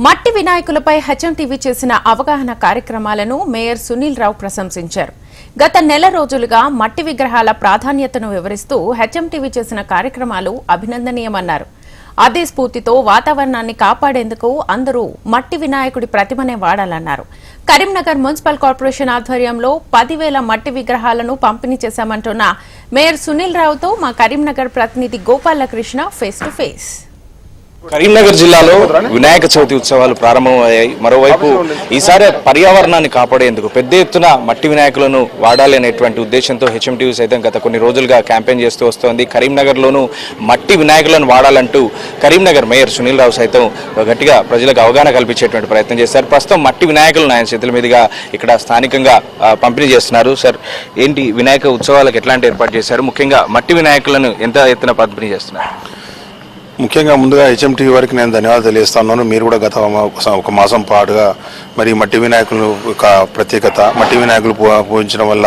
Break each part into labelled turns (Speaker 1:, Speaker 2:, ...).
Speaker 1: మట్టి వినాయకులపై HM TV చేసిన అవగాహన కార్యక్రమాలను మేయర్ సునీల్ రావు ప్రశంసించారు. గత నెల రోజులుగా మట్టి విగ్రహాల ప్రాధాన్యతను వివరిస్తూ హెచ్ఎం టీవీ చేసిన కార్యక్రమాలు అభినందనీయమన్నారు. అదే స్ఫూర్తితో వాతావరణాన్ని కాపాడేందుకు అందరూ మట్టి వినాయకుడి ప్రతిమనే వాడాలన్నారు. కరీంనగర్ మున్సిపల్ కార్పొరేషన్ ఆధ్వర్యంలో పదివేల మట్టి విగ్రహాలను పంపిణీ చేశామంటున్న మేయర్ సునీల్ రావుతో మా కరీంనగర్ ప్రతినిధి Gopalakrishna face to face.
Speaker 2: Karimnagar జిల్లాలో వినాయక చవితి ఉత్సవాలు ప్రారంభమయ్యాయి. మరోవైపు ఈసారి పర్యావరణాన్ని కాపాడేందుకు పెద్ద ఎత్తున మట్టి వినాయకులను వాడాలి అనేటువంటి ఉద్దేశంతో హెచ్ఎంటీవీ సైతం గత కొన్ని రోజులుగా క్యాంపెయిన్ చేస్తూ వస్తోంది. కరీంనగర్లోనూ మట్టి వినాయకులను వాడాలంటూ కరీంనగర్ మేయర్ సునీల్ రావు సైతం గట్టిగా ప్రజలకు అవగాహన కల్పించేటువంటి ప్రయత్నం చేశారు. ప్రస్తుతం మట్టి వినాయకులను ఆయన చేతుల మీదుగా ఇక్కడ స్థానికంగా పంపిణీ చేస్తున్నారు. సార్ ఏంటి వినాయక ఉత్సవాలకు ఎట్లాంటి ఏర్పాటు చేశారు? ముఖ్యంగా మట్టి వినాయకులను ఎంత ఎత్తున పంపిణీ చేస్తున్నారు?
Speaker 3: ముఖ్యంగా ముందుగా హెచ్ఎంటీ వారికి నేను ధన్యవాదాలు తెలియస్తున్నాను మీరు కూడా గత మా- ఒక మాసం పాటుగా మరి మట్టి వినాయకులు యొక్క ప్రత్యేకత మట్టి వినాయకులు పూ- పూజించడం వల్ల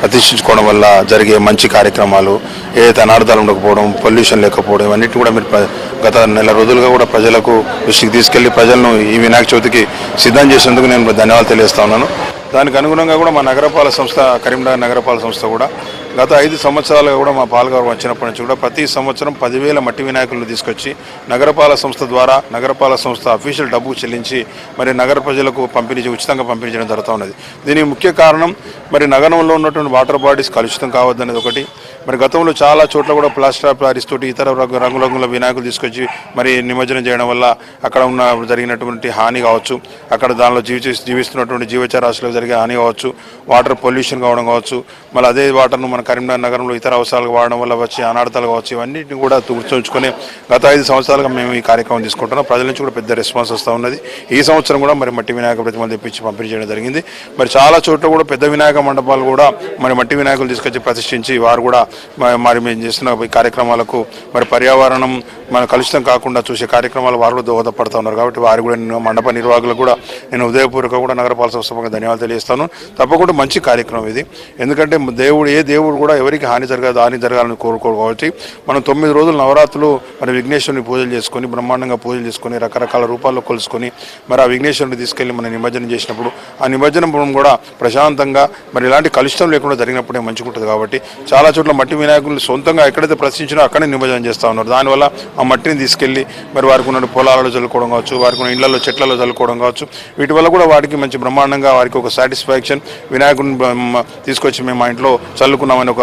Speaker 3: ప్రతిష్ఠించుకోవడం వల్ల జరిగే మంచి కార్యక్రమాలు ఏ అనార్థాలు ఉండకపోవడం పొల్యూషన్ లేకపోవడం ఇవన్నిటిని కూడా మీరు గత నెల రోజులుగా కూడా ప్రజలకు దృష్టికి తీసుకెళ్ళి ప్రజలను ఈ వినాయక చవితికి సిద్ధం చేసేందుకు నేను ధన్యవాదాలు తెలియజేస్తా ఉన్నాను. దానికి అనుగుణంగా కూడా మా నగరపాలక సంస్థ కరీంనగర్ నగరపాలక సంస్థ కూడా గత ఐదు సంవత్సరాలుగా కూడా మా పాలకవర్గం వచ్చినప్పటి నుంచి కూడా ప్రతి సంవత్సరం పదివేల మట్టి వినాయకులను తీసుకొచ్చి నగరపాలక సంస్థ ద్వారా నగరపాలక సంస్థ అఫీషియల్ డబ్బు చెల్లించి మరి నగర ప్రజలకు పంపిణీ ఉచితంగా పంపిణీ జరుగుతూ ఉన్నది. దీనికి ముఖ్య కారణం మరి నగరంలో ఉన్నటువంటి వాటర్ బాడీస్ కలుషితం కావద్దనేది ఒకటి. మరి గతంలో చాలా చోట్ల కూడా ప్లాస్టర్ ఆఫ్ ప్యారిస్ తోటి ఇతర రంగు రంగురంగుల వినాయకులు తీసుకొచ్చి మరి నిమజ్జనం చేయడం వల్ల అక్కడ ఉన్న జరిగినటువంటి హాని కావచ్చు అక్కడ దానిలో జీవి జీవిస్తున్నటువంటి జీవచరాశులకు జరిగే హాని కావచ్చు వాటర్ పొల్యూషన్ కావడం కావచ్చు మళ్ళీ అదే వాటర్ను మన కరీంనగర్ నగరంలో ఇతర అవసరాలకు వాడడం వల్ల వచ్చే అనార్థాలు కావచ్చు ఇవన్నిటిని కూడా గుర్తుంచుకొని గత ఐదు సంవత్సరాలుగా మేము ఈ కార్యక్రమం తీసుకుంటున్నాం. ప్రజల నుంచి కూడా పెద్ద రెస్పాన్స్ వస్తూ ఉన్నది. ఈ సంవత్సరం కూడా మరి మట్టి వినాయక ప్రతిమలు తెప్పించి పంపిణీ చేయడం జరిగింది. మరి చాలా చోట్ల కూడా పెద్ద వినాయక మండపాలు కూడా మరి మట్టి వినాయకులు తీసుకొచ్చి ప్రతిష్ఠించి వారు కూడా మరి మేము చేసిన కార్యక్రమాలకు మరి పర్యావరణం మన కలుషితం కాకుండా చూసే కార్యక్రమాలు వారు కూడా దోహదపడుతూ ఉన్నారు. కాబట్టి వారు కూడా నేను మండప నిర్వాహకులకు కూడా నేను ఉదయపూర్వక కూడా నగరపాలక సంస్థ ధన్యవాదాలు తెలియజేస్తాను. తప్పకుండా మంచి కార్యక్రమం ఇది. ఎందుకంటే దేవుడు ఏ దేవుడు కూడా ఎవరికి హాని జరగదు హాని జరగాలని కోరుకోరు కాబట్టి మనం తొమ్మిది రోజులు నవరాత్రులు మరి విఘ్నేశ్వరుని పూజలు చేసుకొని బ్రహ్మాండంగా పూజలు చేసుకొని రకరకాల రూపాల్లో కొలుసుకొని మరి ఆ విఘ్నేశ్వరుని తీసుకెళ్ళి మనం నిమజ్జనం చేసినప్పుడు ఆ నిమజ్జనం కూడా ప్రశాంతంగా మరి ఇలాంటి కలుషితం లేకుండా జరిగినప్పుడే మంచిగా ఉంటుంది కాబట్టి చాలా చోట్ల మట్టి వినాయకులు సొంతంగా ఎక్కడైతే ప్రశ్నించినా అక్కడే నిమజ్జనం చేస్తూ ఉన్నారు. దానివల్ల ఆ మట్టిని తీసుకెళ్ళి మరి వారికి ఉన్న పొలాలలో చల్లుకోవడం కావచ్చు వారికి ఉన్న ఇళ్ళలో చెట్లలో చల్లుకోవడం కావచ్చు వీటి వల్ల కూడా వారికి మంచి బ్రహ్మాండంగా వారికి ఒక సాటిస్ఫాక్షన్ వినాయకుడిని తీసుకొచ్చి మేము మా ఇంట్లో అనే ఒక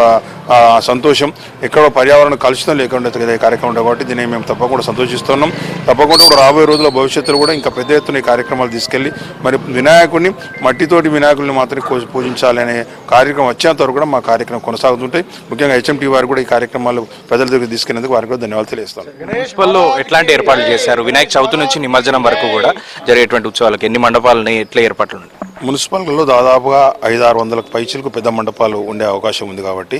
Speaker 3: సంతోషం. ఎక్కడో పర్యావరణ కలుషితం లేకుండా జరిగే కార్యక్రమం కాబట్టి దీన్ని మేము తప్పకుండా సంతోషిస్తున్నాం. తప్పకుండా కూడా రాబోయే రోజుల భవిష్యత్తులో కూడా ఇంకా పెద్ద ఎత్తున ఈ కార్యక్రమాలు తీసుకెళ్ళి మరి వినాయకుడిని మట్టితోటి వినాయకుడిని మాత్రమే పూజించాలనే పూజించాలి అనే కార్యక్రమం వచ్చేంత వరకు కూడా మా కార్యక్రమం కొనసాగుతుంటాయి. ముఖ్యంగా హెచ్ఎంటీ వారు కూడా ఈ కార్యక్రమాలు ప్రజల దగ్గర తీసుకెళ్ళేందుకు వారికి కూడా ధన్యవాదాలు తెలియజేస్తాను
Speaker 2: మున్సిపల్లో ఎట్లాంటి ఏర్పాట్లు చేశారు? వినాయక చవితి నుంచి నిమజ్జనం వరకు కూడా జరిగేటువంటి ఉత్సవాలకు ఎన్ని మండపాలని ఎట్లా ఏర్పాట్లు ఉన్నాయి?
Speaker 3: మున్సిపాలిటీలో దాదాపుగా ఐదు ఆరు వందలకు పైచీలకు పెద్ద మండపాలు ఉండే అవకాశం ఉంది కాబట్టి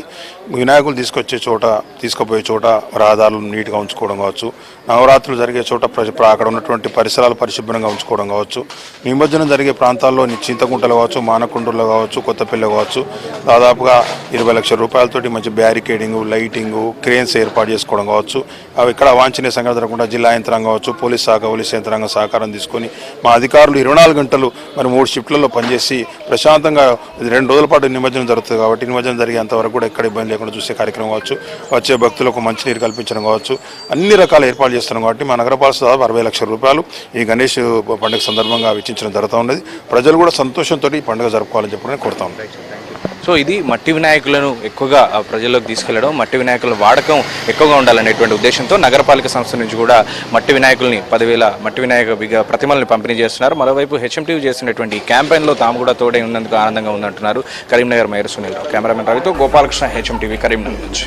Speaker 3: వినాయకులు తీసుకొచ్చే చోట తీసుకుపోయే చోట రహదారులు నీట్గా ఉంచుకోవడం కావచ్చు నవరాత్రులు జరిగే చోట ప్ర- అక్కడ ఉన్నటువంటి పరిసరాలు పరిశుభ్రంగా ఉంచుకోవడం కావచ్చు నిమజ్జనం జరిగే ప్రాంతాల్లో ని- చింతకుంటలు కావచ్చు మానకుండలు కావచ్చు కొత్తపల్లి కావచ్చు దాదాపుగా ఇరవై లక్షల రూపాయలతోటి మంచి బ్యారికేడింగ్ లైటింగ్ క్రేన్స్ ఏర్పాటు చేసుకోవడం కావచ్చు అవి ఇక్కడ అవాంఛనీయ సంఘటన జరగకుండా జిల్లా యంత్రాంగం కావచ్చు పోలీస్ శాఖ పోలీస్ యంత్రాంగం సహకారం తీసుకొని మా అధికారులు ఇరవై నాలుగు గంటలు మరి మూడు షిఫ్ట్లలో పనిచేసి ప్రశాంతంగా ఇది రెండు రోజుల పాటు నిమజ్జనం జరుగుతుంది కాబట్టి నిమజ్జనం జరిగేంత వరకు కూడా ఎక్కడ ఇబ్బంది లేకుండా చూసే కార్యక్రమం కావచ్చు వచ్చే భక్తులకు మంచినీరు కల్పించడం కావచ్చు అన్ని రకాల ఏర్పాట్లు చేస్తున్నాం కాబట్టి మా నగరపాలక దాదాపు అరవై లక్షల రూపాయలు ఈ గణేష్ పండుగ సందర్భంగా వెచ్చించడం జరుగుతూ ఉన్నది. ప్రజలు కూడా సంతోషంతో ఈ పండుగ జరుపుకోవాలని చెప్పి కోరుతా ఉన్నాను
Speaker 2: సో ఇది మట్టి వినాయకులను ఎక్కువగా ప్రజల్లోకి తీసుకెళ్ళడం మట్టి వినాయకుల వాడకం ఎక్కువగా ఉండాలనేటువంటి ఉద్దేశంతో నగరపాలక సంస్థ నుంచి కూడా మట్టి వినాయకుల్ని పదివేల మట్టి వినాయక విగ- ప్రతిమల్ని పంపిణీ చేస్తున్నారు. మరోవైపు హెచ్ఎంటీవీ చేసినటువంటి ఈ క్యాంపెయిన్లో తాము కూడా తోడై ఉన్నందుకు ఆనందంగా ఉందంటున్నారు కరీంనగర్ మేయర్ సునీల్ కెమెరామెన్ రవితో గోపాలకృష్ణ హెచ్ఎంటీవీ కరీంనగర్ నుంచి.